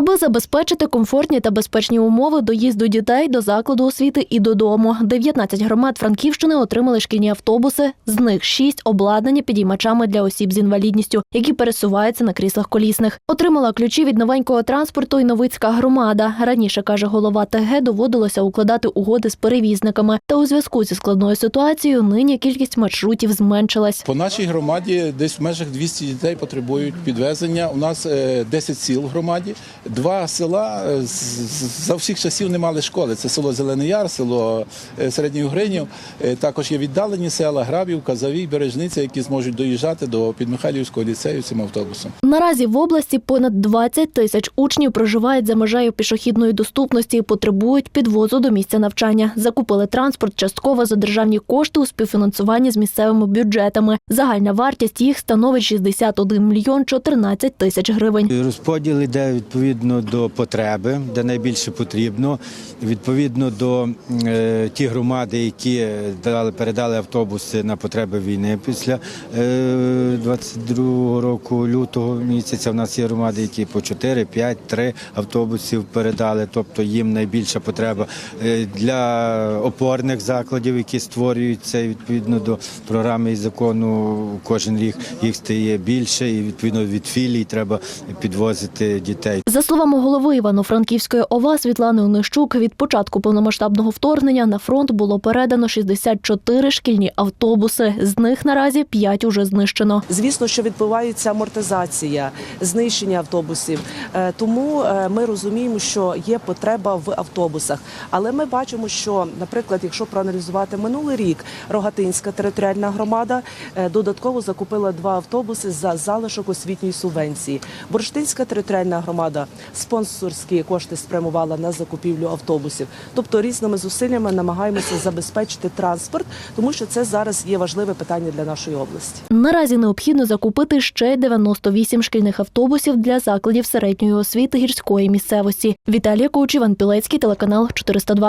Аби забезпечити комфортні та безпечні умови доїзду дітей до закладу освіти і додому. 19 громад Франківщини отримали шкільні автобуси. З них 6 обладнані підіймачами для осіб з інвалідністю, які пересуваються на кріслах колісних. Отримала ключі від новенького транспорту і Новицька громада. Раніше каже голова ТГ, доводилося укладати угоди з перевізниками. Та у зв'язку зі складною ситуацією нині кількість маршрутів зменшилась. По нашій громаді десь в межах 200 дітей потребують підвезення. У нас е, 10 сіл в громаді. Два села е, за всіх часів не мали школи. Це село Зелений Яр, село е, Середній Угринів. Е, Також є віддалені села Грабівка, Завій, Бережниця, які зможуть доїжджати до Підмихайлівського ліцею цим автобусом. Наразі в області понад 20 тисяч учнів проживають за межею пішохідної доступності і потребують підвозу до місця навчання. Закупили транспорт частково за державні кошти у співфінансуванні з місцевими бюджетами. Загальна вартість їх становить 61 мільйон 14 тисяч гривень. Розподіл йде відповідно до потреби, де найбільше потрібно. Відповідно до е, ті громади, які дали, передали автобуси на потреби війни після е, 22 року лютого місяця. У нас є громади, які по 4, 5, 3 автобусів передали. Тобто їм найбільша потреба Е, для опорних закладів, які створюються відповідно до програми і закону. Кожен рік їх стає більше, і відповідно від філій треба підвозити дітей. За словами голови Івано-Франківської ОВА Світлани Онищук, від початку повномасштабного вторгнення на фронт було передано 64 шкільні автобуси. З них наразі 5 уже знищено. Звісно, що відбувається амортизація, знищення автобусів. Е, Тому е, ми розуміємо, що є потреба в автобусах. Але ми бачимо, що, наприклад, якщо проаналізувати минулий рік, Рогатинська територіальна громада е, додатково закупила два автобуси за залишок освітньої субвенції. Бурштинська територіальна громада спонсорські кошти спрямувала на закупівлю автобусів. Тобто різними зусиллями намагаємося забезпечити транспорт, тому що це зараз є важливе питання для нашої області. Наразі необхідно закупити ще 98 шкільних автобусів для закладів середньої освіти гірської місцевості. Віталія Коуч, Іван Пілецький, телеканал 402.